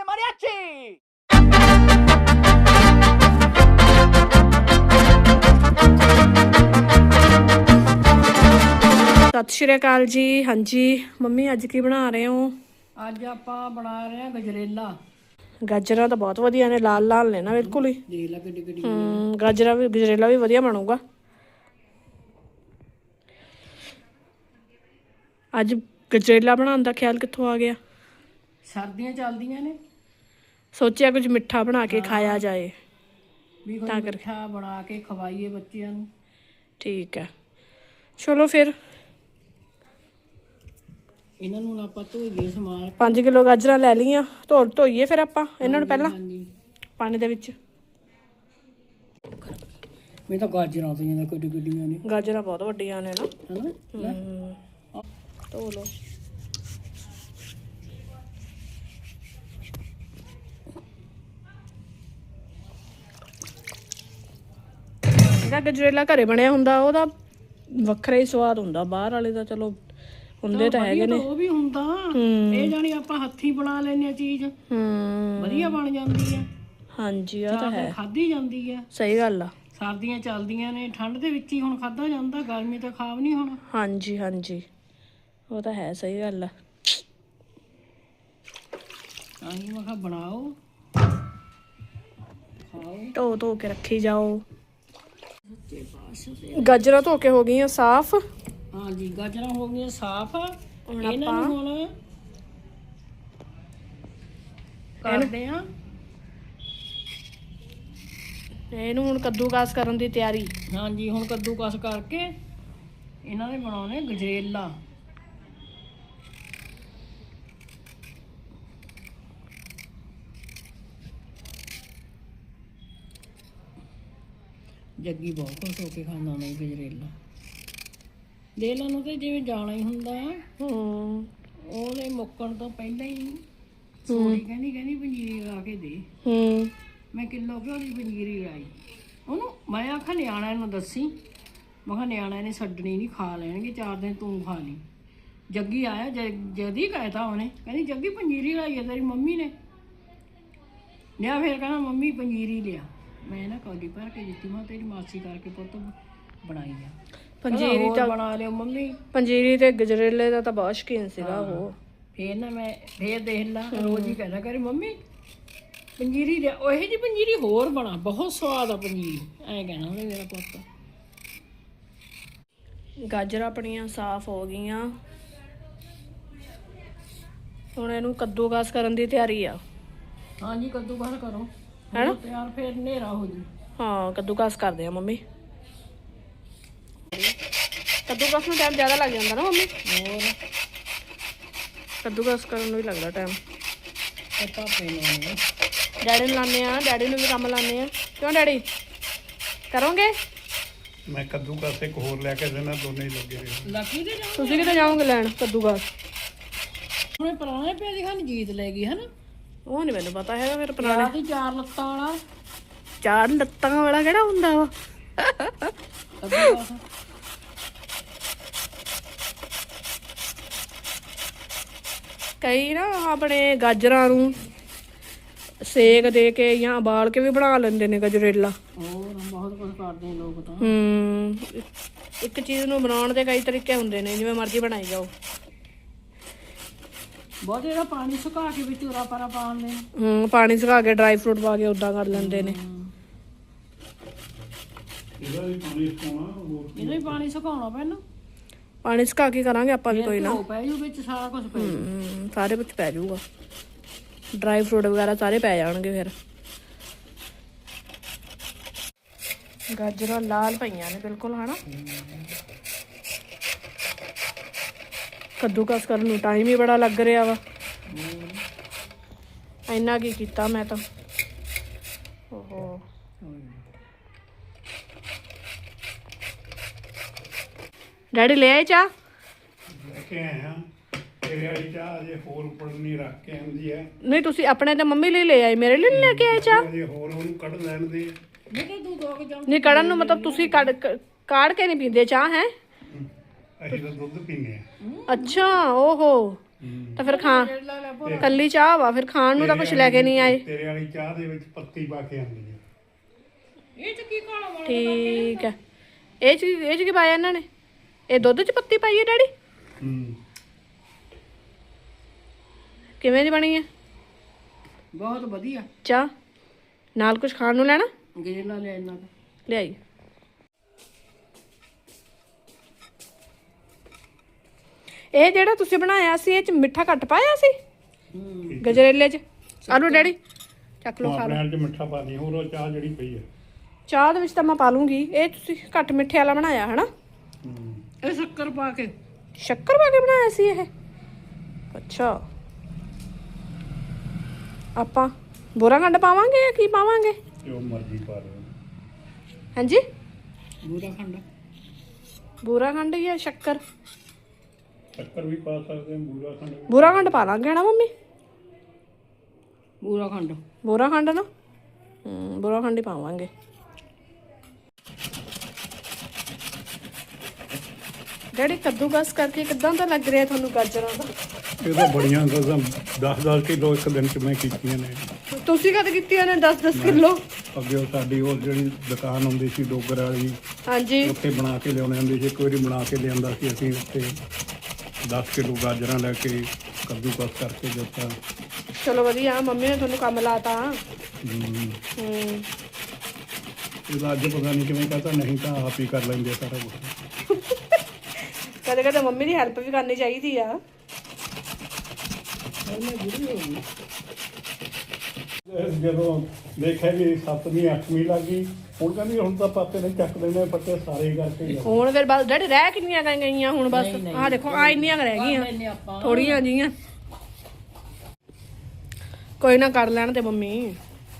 de mariachi. ਸਤਿ ਸ਼੍ਰੀ ਅਕਾਲ ਜੀ। ਹਾਂਜੀ ਮੰਮੀ ਅੱਜ ਕੀ ਬਣਾ ਰਹੇ ਹੋ? ਅੱਜ ਆਪਾਂ ਬਣਾ ਰਹੇ ਹਾਂ ਗਜਰੇਲਾ। ਗਾਜਰਾਂ ਤਾਂ ਬਹੁਤ ਵਧੀਆ ਨੇ ਲਾਲ ਲਾਲ ਨੇ ਨਾ ਬਿਲਕੁਲ ਹੀ। ਦੇਖ ਲੈ ਕਿੱਡੀ ਕਿੱਡੀ ਹਮ ਗਾਜਰਾਂ ਵੀ ਗਜਰੇਲਾ ਵੀ ਵਧੀਆ ਬਣੂਗਾ। ਅੱਜ ਗਜਰੇਲਾ ਬਣਾਉਣ ਦਾ ਖਿਆਲ ਕਿੱਥੋਂ ਆ ਗਿਆ? ਸਰਦੀਆਂ ਚੱਲਦੀਆਂ ਨੇ। ਸੋਚਿਆ ਕੁਝ ਮਿੱਠਾ ਬਣਾ ਕੇ ਖਾਇਆ ਜਾਏ। ਵੀ ਕੋਈ ਮਿੱਠਾ ਬਣਾ ਕੇ ਖਵਾਈਏ ਬੱਚਿਆਂ ਨੂੰ। ਠੀਕ ਹੈ। ਚਲੋ ਫਿਰ। ਇਹਨਾਂ ਨੂੰ ਆਪਾਂ ਧੋਈਏ ਸਮਾਨ। 5 ਕਿਲੋ ਗਾਜਰਾਂ ਲੈ ਲਈਆਂ। ਧੋ ਧੋਈਏ ਫਿਰ ਆਪਾਂ। ਇਹਨਾਂ ਨੂੰ ਪਹਿਲਾਂ। ਹਾਂਜੀ। ਪਾਣੀ ਦੇ ਵਿੱਚ। ਮੈਂ ਤਾਂ ਗਾਜਰਾਂ ਤੋਂ ਜਾਂਦਾ ਕਿੱਡੀ ਕਿੱਡੀਆਂ ਨੇ। ਗਾਜਰਾਂ ਬਹੁਤ ਵੱਡੀਆਂ ਨੇ ਨਾ। ਹਨਾ? ਲੈ। ਧੋ ਲਓ। ਜਿਹੜਾ ਗਜਰੇਲਾ ਘਰੇ ਬਣਿਆ ਹੁੰਦਾ ਉਹਦਾ ਵੱਖਰਾ ਹੀ ਸਵਾਦ ਹੁੰਦਾ ਬਾਹਰ ਵਾਲੇ ਦਾ ਚਲੋ ਹੁੰਦੇ ਤਾਂ ਹੈਗੇ ਨੇ। ਉਹ ਵੀ ਹੁੰਦਾ। ਇਹ ਜਾਨੀ ਆਪਾਂ ਹੱਥੀ ਬਣਾ ਲੈਨੇ ਆ ਚੀਜ਼। ਹੂੰ। ਵਧੀਆ ਬਣ ਜਾਂਦੀ ਆ ਹਾਂਜੀ ਆ ਤਾਂ ਹੈ। ਖਾਧੀ ਜਾਂਦੀ ਆ ਸਹੀ ਗੱਲ ਆ। ਸਰਦੀਆਂ ਚੱਲਦੀਆਂ ਨੇ ਠੰਡ ਦੇ ਵਿੱਚ ਹੀ ਹੁਣ ਖਾਧਾ ਜਾਂਦਾ ਗਰਮੀ ਤਾਂ ਖਾਵ ਨਹੀਂ ਹੁਣ। ਹਾਂਜੀ ਹਾਂਜੀ। ਉਹ ਤਾਂ ਹੈ ਸਹੀ ਗੱਲ ਆ। ਆਹੀ ਮੈਂ ਕਿਹਾ ਬਣਾਓ। ਖਾਓ। ਧੋ ਧੋ ਕੇ ਰੱਖੀ ਜਾਓ। ਗਾਜਰਾਂ ਧੋ ਕੇ ਹੋ ਗਈਆਂ ਸਾਫ਼। ਹਾਂਜੀ ਗਾਜਰਾਂ ਹੋ ਗਈਆਂ ਸਾਫ਼। ਇਹਨਾਂ ਨੂੰ ਹੁਣ ਕਰਦੇ ਆ ਇਹਨੂੰ ਹੁਣ ਕੱਦੂਕਾਸ ਕਰਨ ਦੀ ਤਿਆਰੀ। ਹਾਂਜੀ ਹੁਣ ਕੱਦੂਕਸ ਕਰਕੇ ਇਹਨਾਂ ਦੇ ਬਣਾਉਣੇ ਗਜਰੇਲਾ। ਜੱਗੀ ਬਹੁਤ ਖੁਸ਼ ਹੋ ਕੇ ਖਾਂਦਾ ਨਹੀਂ ਗਜਰੇਲਾ। ਦੇ ਨੂੰ ਤੇ ਜਿਵੇਂ ਜਾਣਾ ਹੀ ਹੁੰਦਾ ਹੂੰ। ਉਹਦੇ ਮੁੱਕਣ ਤੋਂ ਪਹਿਲਾਂ ਹੀ ਸੋਣੀ ਕਹਿੰਦੀ ਕਹਿੰਦੀ ਪੰਜੀਰੀ ਲਾ ਕੇ ਦੇ। ਹੂੰ। ਮੈਂ ਕਿਲੋ ਘਿਓ ਦੀ ਪੰਜੀਰੀ ਲਾਈ। ਉਹਨੂੰ ਮੈਂ ਆਖਿਆ ਨਿਆਣਿਆਂ ਨੂੰ ਦੱਸੀ। ਮੈਂ ਕਿਹਾ ਨਿਆਣਿਆਂ ਨੇ ਛੱਡਣੀ ਨਹੀਂ ਖਾ ਲੈਣਗੇ ਚਾਰ ਦਿਨ ਤੂੰ ਖਾ ਲਈ। ਜੱਗੀ ਆਇਆ ਜ- ਜਦੀ ਕਹਿਤਾ ਉਹਨੇ। ਕਹਿੰਦੀ ਜੱਗੀ ਪੰਜੀਰੀ ਲਾਈ ਹੈ ਤੇਰੀ ਮੰਮੀ ਨੇ। ਨਿਆ ਫੇਰ ਕਹਿੰਦਾ ਮੰਮੀ ਪੰਜੀਰੀ ਲਿਆ। ਮੈਂ ਨਾ ਕੌਲੀ ਭਰ ਕੇ ਦਿੱਤੀ ਮੈਂ ਤੇਰੀ ਮਾਸੀ ਕਰਕੇ ਪੁੱਤ ਬਣਾਈ ਆ। ਪੰਜੀਰੀ ਹੋਰ ਬਣਾ ਲਿਓ ਮੰਮੀ। ਪੰਜੀਰੀ ਤੇ ਗਜਰੇਲੇ ਦਾ ਤਾਂ ਬਹੁਤ ਸ਼ੌਕੀਨ ਸੀਗਾ ਉਹ। ਫੇਰ ਨਾ ਮੈਂ ਫੇਰ ਦੇਖ ਲਾ ਰੋਜ਼ ਹੀ ਕਹਿੰਦਾ ਕਰੇ ਮੰਮੀ ਪੰਜੀਰੀ ਲਿਆ ਉਹ ਜੀ ਪੰਜੀਰੀ ਹੋਰ ਬਣਾ ਬਹੁਤ ਸਵਾਦ ਆ ਪੰਜੀਰੀ। ਐਂ ਕਹਿਣਾ ਉਹਨੇ ਮੇਰਾ ਪੁੱਤ। ਗਾਜਰਾਂ ਆਪਣੀਆਂ ਸਾਫ਼ ਹੋ ਗਈਆਂ। ਹੁਣ ਇਹਨੂੰ ਕੱਦੂਕਾਸ ਕਰਨ ਦੀ ਤਿਆਰੀ ਆ। ਹਾਂਜੀ ਕੱਦੂ ਬਾਹਰ ਕਰੋ। ਹੈਨਾ? ਤਿਆਰ ਫੇਰ ਹਨੇਰਾ ਹੋ ਜੂ। ਹਾਂ ਕੱਦੂਕਾਸ ਕਰਦੇ ਆ ਮੰਮੀ। ਕੱਦੂਕਾਸ ਨੂੰ ਟਾਈਮ ਜ਼ਿਆਦਾ ਲੱਗ ਜਾਂਦਾ ਨਾ ਮੰਮੀ। ਹੋਰ? ਕੱਦੂਕਾਸ ਕਰਨ ਨੂੰ ਵੀ ਲੱਗਦਾ ਟਾਈਮ ਤੇ ਪਾਪੇ ਨੂੰ ਡੈਡੀ ਨੂੰ ਲਾਣੇ ਆ ਡੈਡੀ ਨੂੰ ਵੀ ਕੰਮ ਲਾਣੇ ਆ। ਕਿਉਂ ਡੈਡੀ? ਕਰੋਗੇ? ਮੈਂ ਕੱਦੂ ਕਾਸੇ ਇੱਕ ਹੋਰ ਲੈ ਕੇ ਦੇਣਾ ਦੋਨੇ ਹੀ ਲੱਗੇ ਰਹੇ ਜਾਓ ਤੁਸੀਂ ਕਿਤੇ ਜਾਓਗੇ ਲੈਣ ਕੱਦੂਕਾਸ? ਹੁਣੇ ਪੁਰਾਣੇ ਪਿਆ ਦੀ ਖਾਨ ਜੀਤ ਲੈ ਗਈ ਹਨਾ? ਉਹ ਨਹੀਂ ਮੈਨੂੰ ਪਤਾ ਹੈਗਾ ਫਿਰ ਪੁਰਾਣਾ ਯਾਦ ਹੀ ਚਾਰ ਲੱਤਾਂ ਵਾਲਾ। ਚਾਰ ਲੱਤਾਂ ਵਾਲਾ ਕਿਹੜਾ ਹੁੰਦਾ ਵਾ? ਕਈ ਨਾ ਆਪਣੇ ਗਾਜਰਾਂ ਨੂੰ ਸੇਕ ਦੇ ਕੇ ਜਾਂ ਉਬਾਲ ਕੇ ਵੀ ਬਣਾ ਲੈਂਦੇ ਨੇ ਗਜਰੇਲਾ। ਹੋਰ ਬਹੁਤ ਕੁਝ ਕਰਦੇ ਨੇ ਲੋਕ ਤਾਂ। ਹੂੰ ਇੱਕ ਚੀਜ਼ ਨੂੰ ਬਣਾਉਣ ਦੇ ਕਈ ਤਰੀਕੇ ਹੁੰਦੇ ਨੇ ਜਿਵੇਂ ਮਰਜ਼ੀ ਬਣਾਈ ਜਾਓ। ਬਹੁਤ ਪਾਣੀ ਸੁਕਾ ਕੇ ਵਿੱਚ ਉਰਾ ਪਰਾ ਪਾਉਂਦੇ ਨੇ। ਹੂੰ ਪਾਣੀ ਸੁਕਾ ਕੇ ਡਰਾਈ ਫਰੂਟ ਪਾ ਕੇ ਉਦਾਂ ਕਰ ਲੈਂਦੇ ਨੇ। ਇਹਦਾ ਵੀ ਪਾਣੀ ਪਾਉਣਾ ਹੋਰ ਇਹਨੂੰ ਹੀ ਪਾਣੀ ਸੁਕਾਉਣਾ ਪੈਣਾ ਪਾਣੀ ਸੁਕਾ ਕੇ ਕਰਾਂਗੇ ਆਪਾਂ ਵੀ ਕੋਈ ਨਾ। ਧੋ ਪੈ ਜੂ ਵਿੱਚ ਸਾਰਾ ਕੁਝ ਪੈ ਜੂ। ਹੂੰ ਸਾਰੇ ਵਿੱਚ ਪੈ ਜਾਊਗਾ ਡਰਾਈ ਫਰੂਟ ਵਗੈਰਾ ਸਾਰੇ ਪੈ ਜਾਣਗੇ ਫਿਰ। ਗਾਜਰਾਂ ਲਾਲ ਪਈਆਂ ਨੇ ਬਿਲਕੁਲ ਹਨਾ? ਕੱਦੂਕਸ ਕਰਨ ਨੂੰ ਟਾਈਮ ਹੀ ਬੜਾ ਲੱਗ ਰਿਹਾ ਵਾ। ਇੰਨਾ ਕੀ ਕੀਤਾ ਮੈਂ ਤਾਂ। ਓਹੋ। ਡੈਡੀ ਲੈ ਆਏ ਚਾਹ? ਲੈ ਕੇ ਤੇਰੇ ਵਾਲੀ ਚਾਹ ਅਜੇ ਹੋਰ ਉੱਪਰ ਨਹੀਂ ਰੱਖ ਕੇ ਆਉਂਦੀ ਹੈ। ਨਹੀਂ ਤੁਸੀਂ ਆਪਣੇ ਤੇ ਮੰਮੀ ਲਈ ਲੈ ਆਏ ਮੇਰੇ ਲਈ ਨੀ ਲੈ ਕੇ ਆਏ ਚਾਹ? ਅਜੇ ਹੋਰ ਉਹਨੂੰ ਕੱਢ ਲੈਣ ਦੇ। ਨਹੀਂ ਕੜਨ ਨੂੰ ਮਤਲਬ ਤੁਸੀਂ ਕੱਢ ਕ- ਕਾੜ ਕੇ ਨਹੀਂ ਪੀਂਦੇ ਚਾਹ ਹੈ? ਅਸੀਂ ਤਾਂ ਦੁੱਧ ਪੀਂਦੇ ਆ ਅੱਛਾ ਓਹੋ। ਤਾਂ ਫਿਰ ਖਾਣ ਕੱਲੀ ਚਾਹ ਵਾ ਫਿਰ ਖਾਣ ਨੂੰ ਤਾਂ ਕੁਝ ਲੈ ਕੇ ਨਹੀਂ ਆਏ। ਤੇਰੇ ਵਾਲੀ ਚਾਹ ਦੇ ਵਿੱਚ ਪੱਤੀ ਪਾ ਕੇ ਆਉਂਦੀ ਹੈ ਇਹ ਚ ਕੀ ਵਾ ਠੀਕ ਹੈ ਇਹ ਚ ਇਹ ਚ ਕੀ ਪਾਇਆ ਇਹਨਾਂ ਨੇ? ਇਹ ਦੁੱਧ ਚ ਪੱਤੀ ਪਾਈ ਹੈ ਡੈਡੀ? ਹੂੰ। ਕਿਵੇਂ ਦੀ ਬਣੀ ਹੈ ਬਹੁਤ ਵਧੀਆ। ਚਾਹ? ਨਾਲ ਕੁਝ ਖਾਣ ਨੂੰ ਲੈਣਾ? ਗੇਲਾ ਲੈ ਇਹਨਾਂ ਦਾ। ਲਿਆਈ। ਇਹ ਜਿਹੜਾ ਤੁਸੀਂ ਬਣਾਇਆ ਸੀ ਇਹ ਚ ਮਿੱਠਾ ਘੱਟ ਪਾਇਆ ਸੀ? ਗਜਰੇਲੇ ਚ? ਆਲੂ ਡੈਡੀ? ਚੱਕ ਲਓ ਖਾ ਆਪਣੇ ਲਓ। ਨਾਲ ਚ ਮਿੱਠਾ ਪਾ ਦੀ ਹੋਰ ਉਹ ਚਾਹ ਜਿਹੜੀ ਪਈ ਹੈ। ਚਾਹ ਦੇ ਵਿੱਚ ਤਾਂ ਮੈਂ ਪਾ ਲੂੰਗੀ। ਇਹ ਤੁਸੀਂ ਘੱਟ ਮਿੱਠੇ ਵਾਲਾ ਬਣਾਇਆ ਹਨਾ? ਇਹ ਸ਼ੱਕਰ ਪਾ ਕੇ। ਸ਼ੱਕਰ ਪਾ ਕੇ ਬਣਾਇਆ ਸੀ ਇਹ? ਅੱਛਾ। ਆਪਾਂ ਬੋਰਾ ਖੰਡ ਪਾਵਾਂਗੇ ਜਾਂ ਕੀ ਪਾਵਾਂਗੇ? ਜੋ ਮਰਜ਼ੀ ਪਾ ਲਓ। ਹਾਂਜੀ? ਬੂਰਾ ਖੰਡ। ਬੂਰਾ ਖੰਡ ਜਾਂ ਸ਼ੱਕਰ? ਸ਼ੱਕਰ ਵੀ ਪਾ ਸਕਦੇ ਹਾਂ ਬੂਰਾ ਖੰਡ ਵੀ ਬੂਰਾ ਖੰਡ ਪਾ ਲਾਂਗੇ ਨਾ ਮੰਮੀ? ਬੂਰਾ ਖੰਡ। ਬੋਰਾ ਖੰਡ ਨਾ? ਹੂੰ ਬੋਰਾ ਖੰਡ ਹੀ ਪਾਵਾਂਗੇ। ਡੈਡੀ ਕੱਦੂਕਸ ਕਰਕੇ ਕਿਦਾਂ ਦਾ ਲੱਗ ਰਿਹਾ ਤੁਹਾਨੂੰ ਗਾਜਰਾਂ ਦਾ? ਇਹ ਤਾਂ ਬੜੀਆਂ ਗਜ਼ਮ 10-10 ਕਿਲੋ ਇੱਕ ਦਿਨ ਚ ਮੈਂ ਕੀਤੀਆਂ ਨੇ। ਤੁਸੀਂ ਕਦ ਕੀਤੀਆਂ ਨੇ 10-10 ਕਿਲੋ? ਅੱਗੇ ਉਹ ਸਾਡੀ ਉਹ ਜਿਹੜੀ ਦੁਕਾਨ ਹੁੰਦੀ ਸੀ ਡੋਗਰ ਵਾਲੀ ਹਾਂਜੀ। ਉੱਥੇ ਬਣਾ ਕੇ ਲਿਆਉਂਦੇ ਹੁੰਦੇ ਸੀ ਇੱਕ ਵਾਰੀ ਬਣਾ ਕੇ ਲਿਆਂਦਾ ਸੀ ਅਸੀਂ ਉੱਥੇ। 10 ਕਿਲੋ ਗਾਜਰਾਂ ਲੈ ਕੇ ਕੱਦੂਕਸ ਕਰਕੇ ਦਿੱਤਾ। ਚਲੋ ਵਧੀਆ ਮੰਮੀ ਨੇ ਤੁਹਾਨੂੰ ਕੰਮ ਲਾਤਾ। ਹਮ, ਹੂੰ। ਇਹਦਾ ਅੱਜ ਪਤਾ ਨਹੀਂ ਕਿਵੇਂ ਕਹਤਾ ਨਹੀਂ ਤਾਂ ਆਪ ਹੀ ਕਰ ਲੈਂਦੇ ਸਾਰਾ ਕੁਝ ਕਦੇ ਕਦੇ ਮੰਮੀ ਦੀ ਹੈਲਪ ਵੀ ਕਰਨੀ ਚਾਹੀਦੀ ਆ। ਜਦੋਂ ਦੇਖਿਆ ਵੀ 7ਵੀਂ 8ਵੀਂ ਲੱਗੀ ਹੁਣ ਕਹਿੰਦੀ ਹੁਣ ਤਾਂ ਪਾਪੇ ਨੇ ਚੱਕ ਦੇਣੇ ਪੱਤੇ ਸਾਰੇ ਕਰਕੇ ਆ। ਹੁਣ ਫਿਰ ਬਸ ਡੈਡੀ ਰਹਿ ਕਿੰਨੀਆਂ ਗਈ- ਗਈਆਂ ਹੁਣ ਬਸ? ਆਹ ਦੇਖੋ ਆ ਇੰਨੀਆਂ ਰਹਿ ਗਈਆਂ। ਥੋੜੀਆਂ ਜੀਆਂ ਕੋਈ ਨਾ ਕਰ ਲੈਣ ਤੇ ਮੰਮੀ।